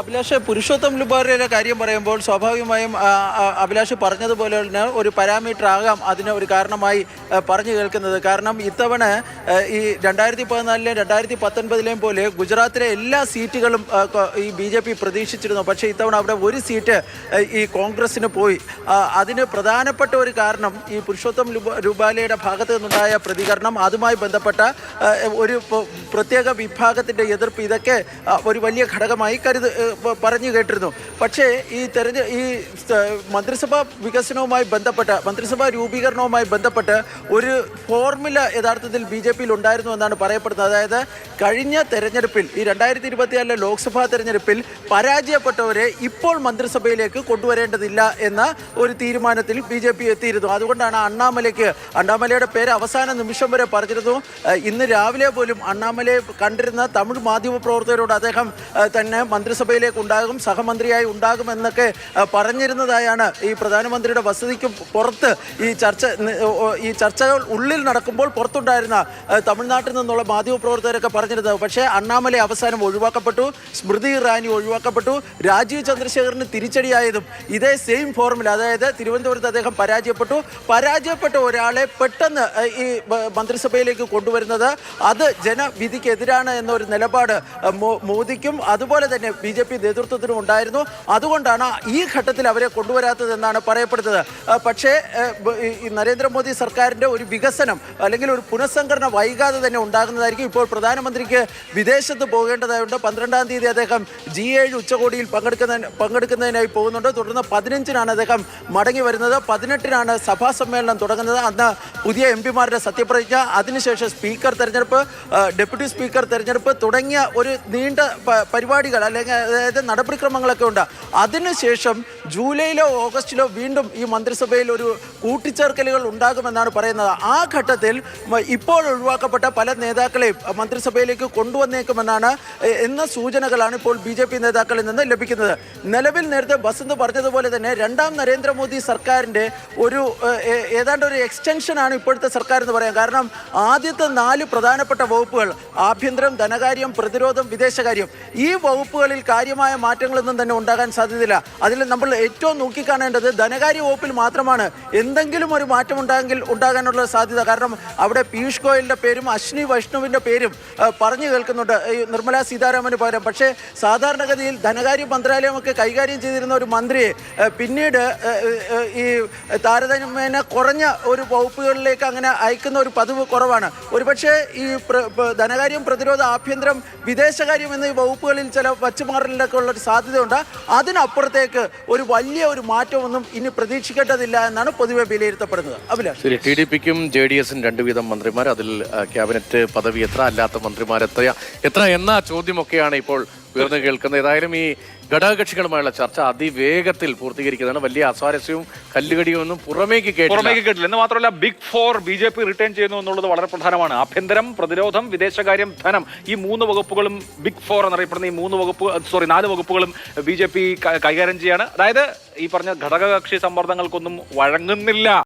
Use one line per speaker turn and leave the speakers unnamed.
അഭിലാഷ് പുരുഷോത്തം ലുബാരയുടെ കാര്യം പറയുമ്പോൾ സ്വാഭാവികമായും അഭിലാഷ് പറഞ്ഞതുപോലെ തന്നെ ഒരു പാരാമീറ്റർ ആകാം അതിന് ഒരു കാരണമായി പറഞ്ഞു കേൾക്കുന്നത്. കാരണം ഇത്തവണ ഈ രണ്ടായിരത്തി പതിനാലിലെയും രണ്ടായിരത്തി പത്തൊൻപതിലെയും പോലെ ഗുജറാത്തിലെ എല്ലാ സീറ്റുകളും ഈ ബി ജെ പി പ്രതീക്ഷിച്ചിരുന്നു. പക്ഷേ ഇത്തവണ അവിടെ ഒരു സീറ്റ് ഈ കോൺഗ്രസ്സിന് പോയി. അതിന് പ്രധാനപ്പെട്ട ഒരു കാരണം ഈ പുരുഷോത്തം രൂപാലയുടെ ഭാഗത്ത് നിന്നുണ്ടായ പ്രതികരണം അതുമായി ബന്ധപ്പെട്ട ഒരു പ്രത്യേക വിഭാഗത്തിന്റെ എതിർപ്പ് ഇതൊക്കെ ഒരു വലിയ ഘടകമായി കരുത് ഏ, പ- പറഞ്ഞു കേട്ടിരുന്നു. പക്ഷേ ഈ തെരഞ്ഞ ഈ മന്ത്രിസഭാ വികസനവുമായി ബന്ധപ്പെട്ട മന്ത്രിസഭാ രൂപീകരണവുമായി ബന്ധപ്പെട്ട് ഒരു ഫോർമുല യഥാർത്ഥത്തിൽ ബി ജെ പിയിൽ ഉണ്ടായിരുന്നു എന്നാണ് പറയപ്പെടുന്നത്. അതായത് കഴിഞ്ഞ തെരഞ്ഞെടുപ്പിൽ ഈ രണ്ടായിരത്തി ഇരുപത്തിയാലിലെ ലോക്സഭാ തെരഞ്ഞെടുപ്പിൽ പരാജയപ്പെട്ടവരെ ഇപ്പോൾ മന്ത്രിസഭയിലേക്ക് കൊണ്ടുവരേണ്ടതില്ല എന്ന ഒരു തീരുമാനത്തിൽ ബി ജെ പി എത്തിയിരുന്നു. അതുകൊണ്ടാണ് അണ്ണാമലയ്ക്ക് അണ്ണാമലയുടെ പേര് അവസാന നിമിഷം വരെ പറഞ്ഞിരുന്നു. ഇന്ന് രാവിലെ പോലും അണ്ണാമലയെ കണ്ടിരുന്ന തമിഴ് മാധ്യമ പ്രവർത്തകരോട് അദ്ദേഹം തന്നെ തന്നെ മന്ത്രിസഭയിലേക്ക് ഉണ്ടാകും സഹമന്ത്രിയായി ഉണ്ടാകും എന്നൊക്കെ പറഞ്ഞിരുന്നതായാണ് ഈ പ്രധാനമന്ത്രിയുടെ വസതിക്ക് പുറത്ത് ഈ ചർച്ച ഈ ചർച്ചകൾ ഉള്ളിൽ നടക്കുമ്പോൾ പുറത്തുണ്ടായിരുന്ന തമിഴ്നാട്ടിൽ നിന്നുള്ള മാധ്യമ പ്രവർത്തകരൊക്കെ പറഞ്ഞിരുന്നത്. പക്ഷേ അണ്ണാമല അവസാനം ഒഴിവാക്കപ്പെട്ടു സ്മൃതി ഇറാനി ഒഴിവാക്കപ്പെട്ടു രാജീവ് ചന്ദ്രശേഖറിന് തിരിച്ചടിയായതും ഇതേ സെയിം ഫോർമുല അതായത് തിരുവനന്തപുരത്ത് അദ്ദേഹം പരാജയപ്പെട്ടു. പരാജയപ്പെട്ട ഒരാളെ പെട്ടെന്ന് ഈ മന്ത്രിസഭയിലേക്ക് കൊണ്ടുവരുന്നത് അത് ജനവിധിക്കെതിരാണ് എന്നൊരു നിലപാട് മോദിക്കും അതുപോലെ തന്നെ ബി ജെ പി നേതൃത്വത്തിനും ഉണ്ടായിരുന്നു. അതുകൊണ്ടാണ് ഈ ഘട്ടത്തിൽ അവരെ കൊണ്ടുവരാത്തതെന്നാണ് പറയപ്പെടുന്നത്. പക്ഷേ നരേന്ദ്രമോദി സർക്കാരിന്റെ ഒരു വികസനം അല്ലെങ്കിൽ ഒരു പുനഃസംഘടന വൈകാതെ തന്നെ ഉണ്ടാകുന്നതായിരിക്കും ഇപ്പോൾ പ്രധാനമന്ത്രിക്ക് വിദേശത്ത് പോകേണ്ടതായുണ്ട്. പന്ത്രണ്ടാം തീയതി അദ്ദേഹം ജി ഏഴ് ഉച്ചകോടിയിൽ പങ്കെടുക്കുന്ന പങ്കെടുക്കുന്നതിനായി പോകുന്നുണ്ട്. തുടർന്ന് പതിനഞ്ചിനാണ് അദ്ദേഹം മടങ്ങി വരുന്നത്. പതിനെട്ടിനാണ് സഭാ സമ്മേളനം തുടങ്ങുന്നത്. അന്ന് പുതിയ എം പിമാരുടെ സത്യപ്രതിജ്ഞ. അതിനുശേഷം സ്പീക്കർ തെരഞ്ഞെടുപ്പ് ഡെപ്യൂട്ടി സ്പീക്കർ തെരഞ്ഞെടുപ്പ് തുടങ്ങിയ ഒരു നീണ്ട പരിപാടികൾ അല്ലെങ്കിൽ അതായത് നടപടിക്രമങ്ങളൊക്കെ ഉണ്ട്? അതിനുശേഷം ജൂലൈയിലോ ഓഗസ്റ്റിലോ വീണ്ടും ഈ മന്ത്രിസഭയിൽ ഒരു കൂട്ടിച്ചേർക്കലുകൾ ഉണ്ടാകുമെന്നാണ് പറയുന്നത്. ആ ഘട്ടത്തിൽ ഇപ്പോൾ ഒഴിവാക്കപ്പെട്ട പല നേതാക്കളെയും മന്ത്രിസഭയിലേക്ക് കൊണ്ടുവന്നേക്കുമെന്നാണ് എന്ന സൂചനകളാണ് ഇപ്പോൾ ബി ജെ പി നേതാക്കളിൽ നിന്ന് ലഭിക്കുന്നത്. നിലവിൽ നേരത്തെ ബസന്ത് പറഞ്ഞതുപോലെ തന്നെ രണ്ടാം നരേന്ദ്രമോദി സർക്കാരിന്റെ ഒരു ഏതാണ്ട് ഒരു എക്സ്റ്റൻഷനാണ് ഇപ്പോഴത്തെ സർക്കാർ എന്ന് പറയാം. കാരണം ആദ്യത്തെ നാല് പ്രധാനപ്പെട്ട വകുപ്പുകൾ ആഭ്യന്തരം ധനകാര്യം പ്രതിരോധം വിദേശകാര്യം. ഈ വകുപ്പുകളിൽ കാര്യമായ മാറ്റങ്ങളൊന്നും തന്നെ ഉണ്ടാകാൻ സാധ്യതയില്ല. അതിൽ നമ്മൾ ഏറ്റവും നോക്കിക്കാണേണ്ടത് ധനകാര്യ വകുപ്പിൽ മാത്രമാണ് എന്തെങ്കിലും ഒരു മാറ്റം ഉണ്ടാകിൽ ഉണ്ടാകാനുള്ള സാധ്യത. കാരണം അവിടെ പീയൂഷ് ഗോയലിന്റെ പേരും അശ്വിനി വൈഷ്ണവിന്റെ പേരും പറഞ്ഞു കേൾക്കുന്നുണ്ട്. ഈ നിർമ്മല സീതാരാമന് പകരം. പക്ഷേ സാധാരണഗതിയിൽ ധനകാര്യ മന്ത്രാലയമൊക്കെ കൈകാര്യം ചെയ്തിരുന്ന ഒരു മന്ത്രിയെ പിന്നീട് ഈ താരതമ്യേന കുറഞ്ഞ ഒരു വകുപ്പുകളിലേക്ക് അങ്ങനെ അയക്കുന്ന ഒരു പതിവ് കുറവാണ്. ഒരുപക്ഷെ ഈ ധനകാര്യം പ്രതിരോധ ആഭ്യന്തരം വിദേശകാര്യം എന്നീ വകുപ്പുകളിൽ ചില വച്ചുമാറലിലൊക്കെ ഉള്ള ഒരു സാധ്യതയുണ്ട്. അതിനപ്പുറത്തേക്ക് ഒരു വലിയ ഒരു മാറ്റമൊന്നും ഇനി പ്രതീക്ഷിക്കേണ്ടതില്ല എന്നാണ് പൊതുവെ വിലയിരുത്തപ്പെടുന്നത്. അഭിലാഷ്.
ടി ഡി പിക്കും ജെ ഡി എസും രണ്ടു വീതം മന്ത്രിമാർ. അതിൽ ക്യാബിനറ്റ് പദവി എത്ര? അല്ലാത്ത മന്ത്രിമാർ എത്ര എത്ര? എന്ന ചോദ്യമൊക്കെയാണ് ഇപ്പോൾ ഉയർന്നു കേൾക്കുന്നത് ഏതായാലും ഈ ഘടകകക്ഷികളുമായുള്ള ചർച്ച അതിവേഗത്തിൽ പൂർത്തീകരിക്കുന്നതാണ്. വലിയ അസ്വാരസ്യവും കല്ലുകടിയും ഒന്നും പുറമേക്ക്
പുറമേക്ക് കേട്ടില്ല. എന്ന് മാത്രമല്ല big four B J P return ചെയ്യുന്നു എന്നുള്ളത് വളരെ പ്രധാനമാണ്. ആഭ്യന്തരം പ്രതിരോധം വിദേശകാര്യം ധനം ഈ മൂന്ന് വകുപ്പുകളും ബിഗ് ഫോർ എന്നറിയപ്പെടുന്ന ഈ മൂന്ന് വകുപ്പ് സോറി നാല് വകുപ്പുകളും ബി ജെ പി കൈകാര്യം ചെയ്യാണ്. അതായത് ഈ പറഞ്ഞ ഘടകകക്ഷി സമ്മർദ്ദങ്ങൾക്കൊന്നും വഴങ്ങുന്നില്ല.